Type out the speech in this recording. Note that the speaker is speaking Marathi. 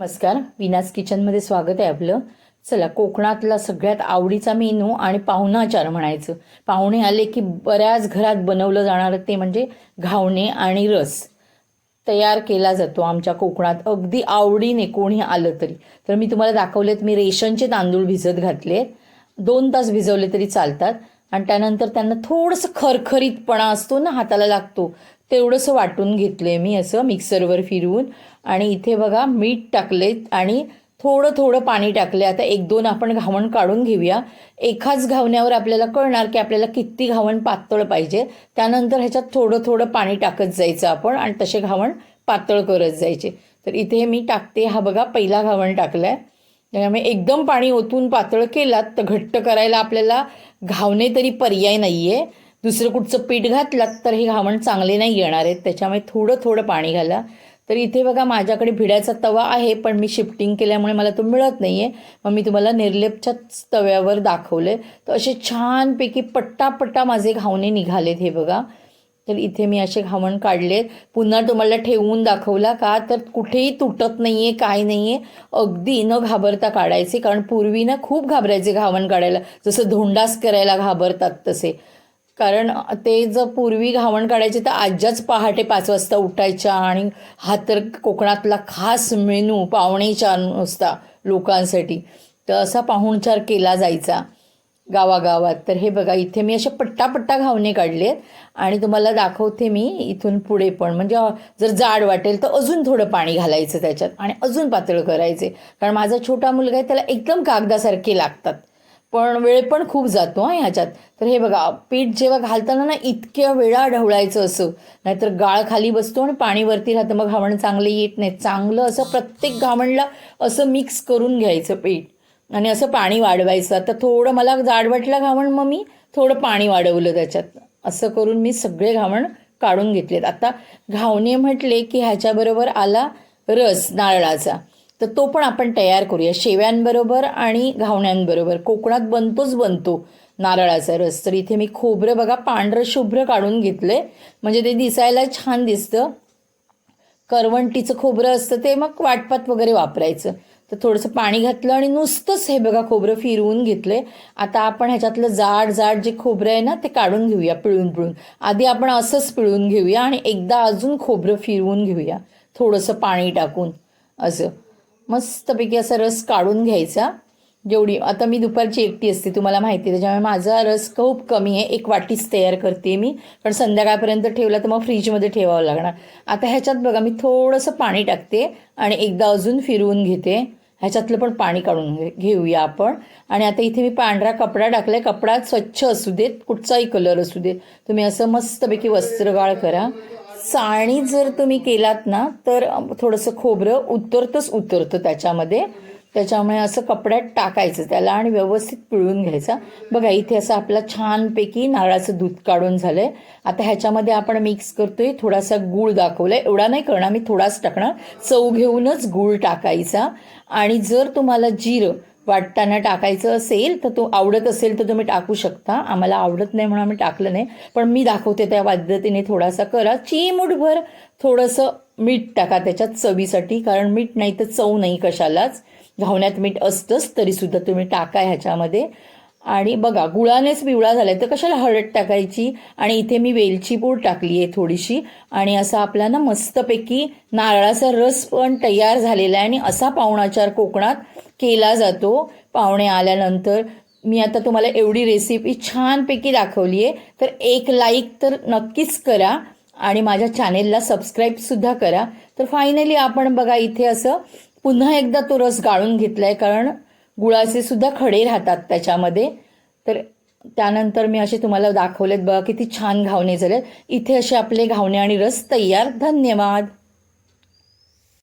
नमस्कार विनास किचनमध्ये स्वागत आहे आपलं. चला कोकणातला सगळ्यात आवडीचा मेनू आणि पाहुणाचार म्हणायचं. पाहुणे आले की बऱ्याच घरात बनवलं जाणारं ते म्हणजे घावणे आणि रस. तयार केला जातो आमच्या कोकणात. अगदी आवडीने कोणी आलं तरी. तर मी तुम्हाला दाखवलेत मी रेशनचे तांदूळ भिजत घातले दोन तास भिजवले तरी चालतात. आणि त्यानंतर त्यांना थोडंसं खरखरीतपणा असतो ना हाताला लागतो. तेवढंसं वाटून घेतलंय मी असं मिक्सरवर फिरवून. आणि इथे बघा मीठ टाकले आणि थोडं थोडं पाणी टाकले आता एक दोन आपण घावण काढून घेऊया. एकाच घावण्यावर आपल्याला कळणार की आपल्याला किती घावण पातळ पाहिजे. त्यानंतर ह्याच्यात थोडं थोडं पाणी टाकत जायचं आपण आणि तसे घावण पातळ करत जायचे. तर इथे मी टाकते हा बघा पहिला घावण टाकलाय. त्यामुळे एकदम पाणी ओतून पातळ केलात तर घट्ट करायला आपल्याला घावणे तरी पर्याय नाही आहे दुसरं कुठचं पीठ घातलात तर हे घावण चांगले नाही येणार आहेत. त्याच्यामुळे थोडं थोडं पाणी घाला. तर इथे बघा माझ्याकडे भिड्याचा तवा आहे पण मी शिफ्टिंग केल्यामुळे मला तो मिळत नाही आहे मग मी तुम्हाला निर्लेपच्याच तव्यावर दाखवले तर असे छानपैकी पट्टापट्टा माझे घावणे निघालेत हे बघा. तर इथे मी असे घावण काढलेत. पुन्हा तुम्हाला ठेवून दाखवला का? तर कुठेही तुटत नाही आहे काय नाही आहे अगदी न घाबरता काढायचे कारण पूर्वी ना खूप घाबरायचे घावण काढायला. जसं धोंडास करायला घाबरतात तसे. कारण ते जर पूर्वी घावण काढायचे तर आज्याच पहाटे पाच वाजता उठायच्या आणि हा तर कोकणातला खास मेनू पाहुणेचार नुसता लोकांसाठी. तर असा पाहुणचार केला जायचा गावागावात. तर हे बघा इथे मी असे पट्टापट्टा घावणे काढले आहेत आणि तुम्हाला दाखवते मी इथून पुढे पण. म्हणजे जर जाड वाटेल तर अजून थोडं पाणी घालायचं त्याच्यात आणि अजून पातळ करायचे. कारण माझा छोटा मुलगा आहे त्याला एकदम कागदासारखे लागतात. पण वेळ पण खूप जातो हा ह्याच्यात. तर हे बघा पीठ जेव्हा घालताना ना इतक्या वेळा ढवळायचं असं. नाहीतर गाळ खाली बसतो आणि पाणी वरती राहतं. मग घावण चांगलं येत नाही चांगलं असं प्रत्येक घावणला असं मिक्स करून घ्यायचं पीठ. आणि असं पाणी वाढवायचं. आता थोडं मला जाड वाटलं घावण मग मी थोडं पाणी वाढवलं त्याच्यात. असं करून मी सगळे घावण काढून घेतलेत. आता घावणे म्हटले की ह्याच्याबरोबर आला रस नारळाचा. तर तो पण आपण तयार करूया. शेव्यांबरोबर आणि घावण्यांबरोबर. कोकणात बनतोच बनतो नारळाचा रस. तर इथे मी खोबरं बघा पांढरं शुभ्र काढून घेतलंय म्हणजे ते दिसायला छान दिसतं. करवंटीचं खोबरं असतं ते मग वाटपात वगैरे वापरायचं. तर थोडंसं पाणी घातलं आणि नुसतंच हे बघा खोबरं फिरवून घेतलंय आता आपण ह्याच्यातलं जाड जाड जे खोबरं आहे ना ते काढून घेऊया पिळून पिळून. आधी आपण असंच पिळून घेऊया आणि एकदा अजून खोबरं फिरवून घेऊया. थोडंसं पाणी टाकून असं. मस्तपैकी असा रस काढून घ्यायचा. जेवढी आता मी दुपारची एकटी असते तुम्हाला माहिती आहे त्याच्यामुळे माझा रस खूप कमी आहे. एक वाटीच तयार करते मी कारण संध्याकाळपर्यंत ठेवला तर मग फ्रीजमध्ये ठेवावं लागणार. आता ह्याच्यात बघा मी थोडंसं पाणी टाकते आणि एकदा अजून फिरवून घेते. ह्याच्यातलं पण पाणी काढून घे घेऊया आपण. आणि आता इथे मी पांढरा कपडा टाकलाय. कपडा स्वच्छ असू देत कुठचाही कलर असू देत. तुम्ही असं मस्तपैकी वस्त्रगाळ करा. चाळणी जर तुम्ही केलात ना तर थोडंसं खोबरं उतरतंच उतरतं त्याच्यामध्ये. त्याच्यामुळे असं कपड्यात टाकायचं त्याला आणि व्यवस्थित पिळून घ्यायचा. बघा इथे असं आपला छानपैकी नारळाचं दूध काढून झालं आहे आता ह्याच्यामध्ये आपण मिक्स करतोय थोडासा गूळ दाखवलाय. एवढा नाही करणार मी थोडाच टाकणार. चव घेऊनच गूळ टाकायचा. आणि जर तुम्हाला जिरं वाटताना टाकायचं असेल तर तो आवडत असेल तर तुम्ही टाकू शकता. आम्हाला आवडत नाही म्हणून आम्ही टाकलं नाही. पण मी दाखवते त्या पद्धतीने थोडासा करा. चिमूटभर थोडंसं मीठ टाका त्याच्यात चवीसाठी कारण मीठ नाही तर चव नाही कशालाच. घावण्यात मीठ असतंच तरीसुद्धा तुम्ही टाका ह्याच्यामध्ये. आणि बघा गुळानेच पिवळा झालाय. तर कशाला हळद टाकायची? आणि इथे मी वेलची पूड टाकली आहे थोडीशी. आणि असा आपला ना मस्तपैकी नारळाचा रस पण तयार झालेला आहे. आणि असा पाहुणाचार कोकणात केला जातो. पाहुणे आल्यानंतर मी आता तुम्हाला एवढी रेसिपी छानपैकी दाखवली आहे. तर एक लाईक तर नक्कीच करा. आणि माझ्या चॅनेलला सबस्क्राईबसुद्धा करा. तर फायनली आपण बघा इथे असं पुन्हा एकदा तो रस गाळून घेतला आहे कारण गुळाचे सुद्धा खडे राहतात त्याच्यामध्ये. तर त्यानंतर मी असे तुम्हाला दाखवलेत बघा किती छान घावणे झालेत. इथे असे आपले घावणे आणि रस तयार. धन्यवाद.